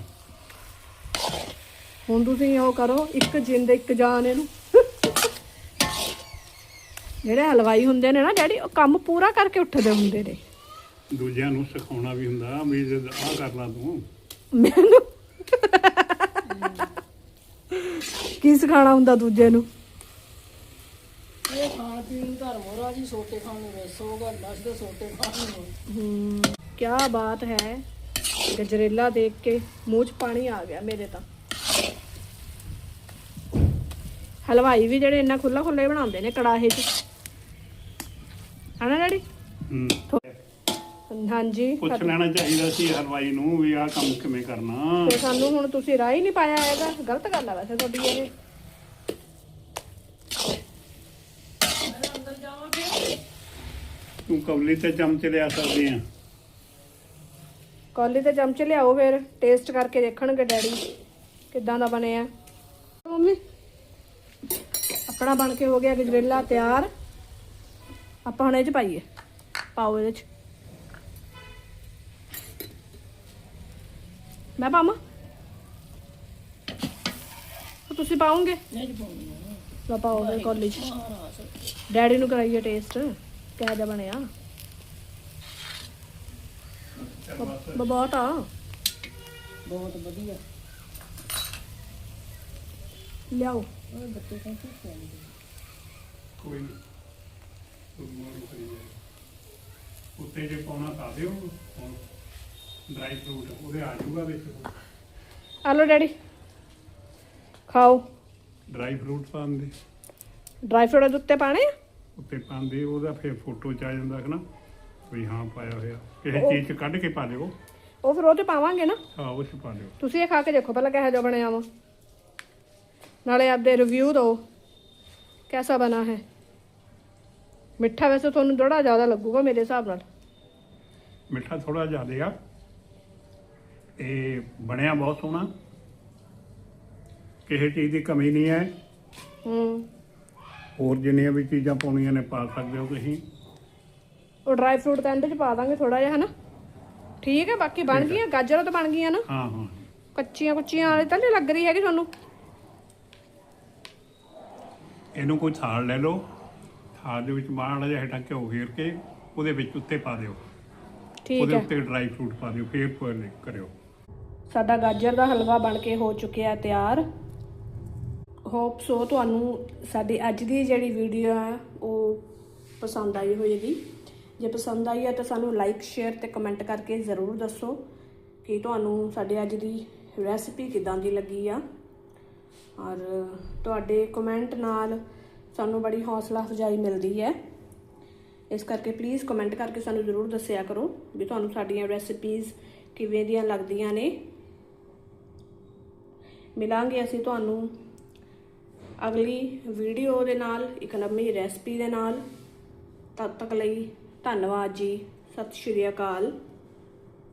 ਹੁਣ ਤੁਸੀਂ ਉਹ ਕਰੋ ਇੱਕ ਜਿੰਦ ਇੱਕ ਜਾਨ ਇਹਨੂੰ। ਜਿਹੜੇ ਹਲਵਾਈ ਹੁੰਦੇ ਨੇ ਨਾ ਡੈਡੀ ਉਹ ਕੰਮ ਪੂਰਾ ਕਰਕੇ ਉੱਠਦੇ ਹੁੰਦੇ ਨੇ। ਦੂਜਿਆਂ ਨੂੰ ਸਿਖਾਉਣਾ ਵੀ ਹੁੰਦਾ ਵੀ ਜਦ ਆਹ ਕਰ ਲਾ ਤੂੰ। ਮੈਨੂੰ? ਕੀ ਸਿਖਾਣਾ ਹੁੰਦਾ ਦੂਜੇ ਨੂੰ? ਖਾਣ ਪੀਣ ਨੂੰ ਧਰਮ ਹੋ ਜੀ ਸੋਟੇ ਖਾਣ ਨੂੰ ਵੇਸੋ ਗਾ ਨਸ ਦੇ ਸੋਟੇ ਖਾਣ ਨੂੰ। ਹਮ ਕੀ ਬਾਤ ਹੈ। ਗਜਰੇਲਾ ਦੇਖ ਕੇ ਮੂੰਹ 'ਚ ਪਾਣੀ ਆ ਗਿਆ ਮੇਰੇ ਤਾਂ। ਹਲਵਾਈ ਵੀ ਜਿਹੜੇ ਇੰਨਾ ਖੁੱਲਾ ਖੁੱਲਾ ਬਣਾਉਂਦੇ ਨੇ ਕੜਾਹੇ 'ਚ। ਹਨਾ ਡੈਡੀ? ਹੂੰ। ਹਾਂਜੀ। ਪੁੱਛ ਲੈਣਾ ਚਾਹੀਦਾ ਸੀ ਹਲਵਾਈ ਨੂੰ ਵੀ ਆਹ ਕੰਮ ਕਿਵੇਂ ਕਰਨਾ। ਤੇ ਸਾਨੂੰ ਹੁਣ ਤੁਸੀਂ ਰਾਹ ਹੀ ਨਹੀਂ ਪਾਇਆ ਹੈਗਾ। ਗਲਤ ਗੱਲ ਆ ਵੈਸੇ ਤੁਹਾਡੀ ਇਹ। ਤੂੰ ਕਵਲੀ ਤੇ ਚਮਚ ਲਿਆ ਸਕਦੀ ਆ। ਕੌਲੀ ਤੇ ਚਮਚ ਲਿਆਓ ਫਿਰ ਟੇਸਟ ਕਰਕੇ ਦੇਖਣਗੇ ਡੈਡੀ ਕਿੱਦਾਂ ਦਾ ਬਣਿਆ ਮੰਮੀ ਆਪਣਾ ਬਣ ਕੇ ਹੋ ਗਿਆ ਗਜਰੇਲਾ ਤਿਆਰ। ਆਪਾਂ ਹੁਣ ਇਹ ਚ ਪਾਈਏ ਪਾਓ ਇਹਦੇ ਚ। ਮੈਂ ਪਾਵਾਂ? ਤੁਸੀਂ ਪਾਉਂਗੇ ਨਹੀਂ ਪਾਉਣੀ ਲਓ ਪਾਓ ਫਿਰ ਕੌਲੀ ਚ। ਡੈਡੀ ਨੂੰ ਕਰਾਈਏ ਟੇਸਟ ਕਿਹੋ ਜਿਹਾ ਬਣਿਆ? ਬ- ਬਹੁਤ ਆ। ਬਹੁਤ ਵਧੀਆ। ਲਿਆਓ। ਉਹ ਬੱਚੇ ਕਹਿੰਦੇ ਖਵਾਉਂਦੇ ਕੋਈ ਨਹੀਂ ਤੂੰ ਮੋਰ ਕਰੀ ਜਾਏ ਉੱਤੇ ਜੇ ਪਾਉਣਾ ਪਾ ਦਿਓ ਹੁਣ ਡਰਾਈ ਫਰੂਟ ਉਹਦੇ ਆ ਜਾਊਗਾ ਵਿੱਚ। ਆ ਲਓ ਡੈਡੀ ਖਾਓ। ਡਰਾਈ ਫਰੂਟ ਪਾਉਂਦੇ ਡਰਾਈ ਫਰੂਟ ਦੇ ਉੱਤੇ ਪਾਣੇ ਆ? ਉੱਤੇ ਪਾਉਂਦੇ ਉਹਦਾ ਫਿਰ ਫੋਟੋ ਚ ਆ ਜਾਂਦਾ ਹੈ ਨਾ ਵੀ ਹਾਂ ਪਾਇਆ ਹੋਇਆ। ਕਿਸੇ ਚੀਜ਼ ਚ ਕੱਢ ਕੇ ਪਾ ਦਿਓ। ਉਹ ਫਿਰ ਉਹ ਤੇ ਪਾਵਾਂਗੇ ਨਾ? ਹਾਂ ਉਸ 'ਚ ਪਾ ਦਿਓ। ਤੁਸੀਂ ਇਹ ਖਾ ਕੇ ਦੇਖੋ ਪਹਿਲਾਂ ਕਿਹੋ ਜਿਹਾ ਬਣਿਆ ਵਾ। ਨਾਲੇ ਆਪਦੇ ਰਿਵਿਊ ਦਿਓ ਕੈਸਾ ਬਣਾ ਹੈ। ਮਿੱਠਾ ਵੈਸੇ ਤੁਹਾਨੂੰ ਥੋੜਾ ਜ਼ਿਆਦਾ ਲੱਗੂਗਾ ਮੇਰੇ ਹਿਸਾਬ ਨਾਲ। ਮਿੱਠਾ ਥੋੜਾ ਜ਼ਿਆਦਾ ਆ। ਇਹ ਬਣਿਆ ਬਹੁਤ ਸੋਹਣਾ। ਕਿਸੇ ਚੀਜ਼ ਦੀ ਕਮੀ ਨਹੀਂ ਹੈ। ਹੂੰ। ਹੋਰ ਜਿੰਨੀਆਂ ਵੀ ਚੀਜ਼ਾਂ ਪਾਉਣੀਆਂ ਨੇ ਪਾ ਸਕਦੇ ਹੋ ਤੁਸੀਂ। ਉਹ ਡਰਾਈ ਫਰੂਟ ਤਾਂ ਐਂਡ 'ਚ ਪਾ ਦਾਂਗੇ ਥੋੜਾ ਜਿਹਾ ਹਨਾ? ਠੀਕ ਹੈ ਬਾਕੀ ਬਣ ਗਈਆਂ ਗਾਜਰਾਂ ਤਾਂ ਬਣ ਗਈਆਂ ਨਾ? ਹਾਂ ਹਾਂ। ਕੱਚੀਆਂ ਕੁੱਚੀਆਂ ਵਾਲੀ ਤਾਂ ਨਹੀਂ ਲੱਗ ਰਹੀ ਹੈਗੀ ਤੁਹਾਨੂੰ? ਇਹਨੂੰ ਕੋਈ ਥਾਲ ਲੈ ਲਓ। ਥਾਲ ਦੇ ਵਿੱਚ ਮਾੜਾ ਜਿਹਾ ਹੇਠਾਂ ਘਿਓ ਫੇਰ ਕੇ ਉਹਦੇ ਵਿੱਚ ਉੱਤੇ ਪਾ ਦਿਓ। ਠੀਕ ਉਹਦੇ ਹੈ। ਉੱਤੇ ਡਰਾਈ ਫਰੂਟ ਪਾ ਦਿਓ ਫੇਰ ਪੁਆਇਲ ਕਰਿਓ। ਸਾਡਾ ਗਾਜਰ ਦਾ ਹਲਵਾ ਬਣ ਕੇ ਹੋ ਚੁੱਕਿਆ ਤਿਆਰ। ਹੋਪ ਸੋ ਤੁਹਾਨੂੰ ਸਾਡੀ ਅੱਜ ਦੀ ਜਿਹੜੀ ਵੀਡੀਓ ਹੈ ਉਹ ਪਸੰਦ ਆਈ ਹੋਏਗੀ। ਜੇ ਪਸੰਦ ਆਈ ਹੈ ਤਾਂ ਸਾਨੂੰ ਲਾਈਕ ਸ਼ੇਅਰ ਤੇ ਕਮੈਂਟ ਕਰਕੇ ਜ਼ਰੂਰ ਦੱਸੋ ਕਿ ਤੁਹਾਨੂੰ ਸਾਡੇ ਅੱਜ ਦੀ ਰੈਸਿਪੀ ਕਿਦਾਂ ਦੀ ਲੱਗੀ ਆ। ਔਰ ਤੁਹਾਡੇ ਕਮੈਂਟ ਨਾਲ ਸਾਨੂੰ ਬੜੀ ਹੌਸਲਾ ਅਫਜ਼ਾਈ ਮਿਲਦੀ ਹੈ। ਇਸ ਕਰਕੇ ਪਲੀਜ਼ ਕਮੈਂਟ ਕਰਕੇ ਸਾਨੂੰ ਜ਼ਰੂਰ ਦੱਸਿਆ ਕਰੋ ਵੀ ਤੁਹਾਨੂੰ ਸਾਡੀਆਂ ਰੈਸਿਪੀਜ਼ ਕਿਵੇਂ ਦੀਆਂ ਲੱਗਦੀਆਂ ਨੇ। ਮਿਲਾਂਗੇ ਅਸੀਂ ਤੁਹਾਨੂੰ ਅਗਲੀ ਵੀਡੀਓ ਦੇ ਨਾਲ, ਇੱਕ ਨਵੀਂ ਰੈਸਪੀ ਦੇ ਨਾਲ। ਤਦ ਤੱਕ ਲਈ ਧੰਨਵਾਦ ਜੀ। ਸਤਿ ਸ਼੍ਰੀ ਅਕਾਲ।